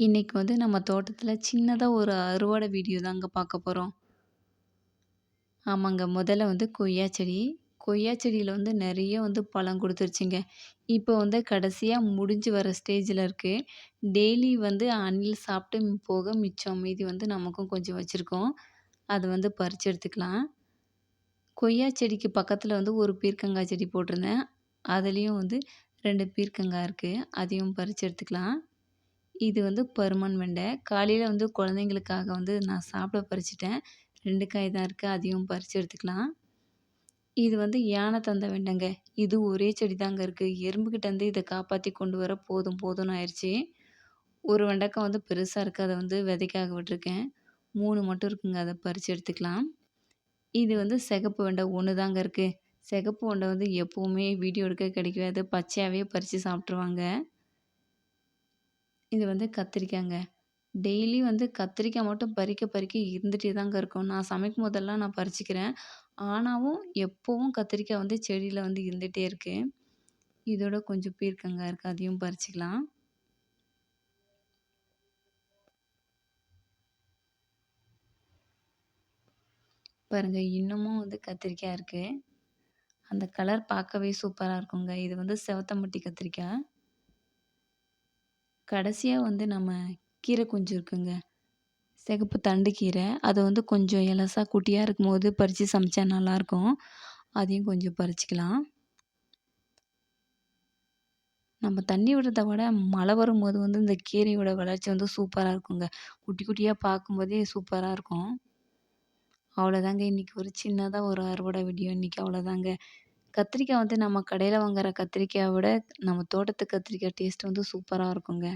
இன்றைக்கி வந்து நம்ம தோட்டத்தில் சின்னதாக ஒரு அறுவடை வீடியோ தாங்க பார்க்க போகிறோம் ஆமாங்க. முதல்ல வந்து கொய்யா செடி. கொய்யா செடியில் வந்து நிறைய வந்து பழம் கொடுத்துருச்சிங்க இப்போ வந்து கடைசியாக முடிஞ்சு வர ஸ்டேஜில் இருக்குது டெய்லி வந்து அணில் சாப்பிட்டு போக மிச்சம் மீதி வந்து நமக்கும் கொஞ்சம் வச்சுருக்கோம் அது வந்து பறிச்சு எடுத்துக்கலாம். கொய்யா செடிக்கு பக்கத்தில் வந்து ஒரு பீர்க்கங்காய் செடி போட்டிருந்தேன். அதுலேயும் வந்து ரெண்டு பீர்க்கங்காய் இருக்குது அதையும் பறிச்சு எடுத்துக்கலாம். இது வந்து பருமன் வெண்டை. காலையில் வந்து குழந்தைங்களுக்காக வந்து நான் சாப்பிட பறிச்சுட்டேன். ரெண்டு காய் தான் இருக்குது அதையும் பறித்து எடுத்துக்கலாம். இது வந்து யானை தந்த வெண்டைங்க. இது ஒரே செடி தாங்க இருக்குது எறும்புக்கிட்டேருந்து இதை காப்பாற்றி கொண்டு வர போதும் போதும்னு ஆயிடுச்சு ஒரு வெண்டைக்காய் வந்து பெருசாக இருக்குது அதை வந்து விதைக்காக விட்டுருக்கேன். மூணு மட்டும் இருக்குங்க. அதை பறித்து எடுத்துக்கலாம். இது வந்து சிகப்பு வெண்டை ஒன்று தாங்க இருக்குது சிகப்பு வெண்டை வந்து எப்போவுமே வீடியோ எடுக்க கிடைக்காது. பச்சையாகவே பறித்து சாப்பிட்ருவாங்க இது வந்து கத்திரிக்காங்க. டெய்லி வந்து கத்திரிக்காய் மட்டும் பறிக்க பறிக்க இருந்துகிட்டே தாங்க இருக்கும். நான் சமைக்கும் போதெல்லாம் நான் பறிச்சுக்கிறேன். ஆனாவும் எப்போவும் கத்திரிக்காய் வந்து செடியில் வந்து இருந்துகிட்டே இருக்கு. இதோட கொஞ்சம் பீர்க்கங்காய் இருக்கு. அதையும் பறிச்சுக்கலாம். பாருங்க இன்னமும் வந்து கத்திரிக்காய் இருக்கு. அந்த கலர் பார்க்கவே சூப்பராக இருக்குங்க. இது வந்து செவத்தம்பட்டி கத்திரிக்காய். கடைசியாக வந்து நம்ம கீரை குஞ்சு இருக்குங்க. சிகப்பு தண்டு கீரை. அதை வந்து கொஞ்சம் எலசாக குட்டியாக இருக்கும் இருக்கும்போது பறித்து சமைச்சா நல்லாயிருக்கும். அதையும் கொஞ்சம் பறிச்சிக்கலாம் நம்ம தண்ணி விடுறத விட மழை வரும்போது வந்து இந்த கீரையோட வளர்ச்சி வந்து சூப்பராக இருக்குங்க. குட்டி குட்டியாக பார்க்கும்போதே சூப்பராக இருக்கும். அவ்வளோதாங்க இன்றைக்கி ஒரு சின்னதாக ஒரு அறுவடை வீடியோ. இன்னைக்கு அவ்வளோதாங்க. கத்திரிக்காய் வந்து நம்ம கடையில் வாங்குகிற கத்திரிக்காயை விட நம்ம தோட்டத்து கத்திரிக்காய் டேஸ்ட் வந்து சூப்பராக இருக்குங்க.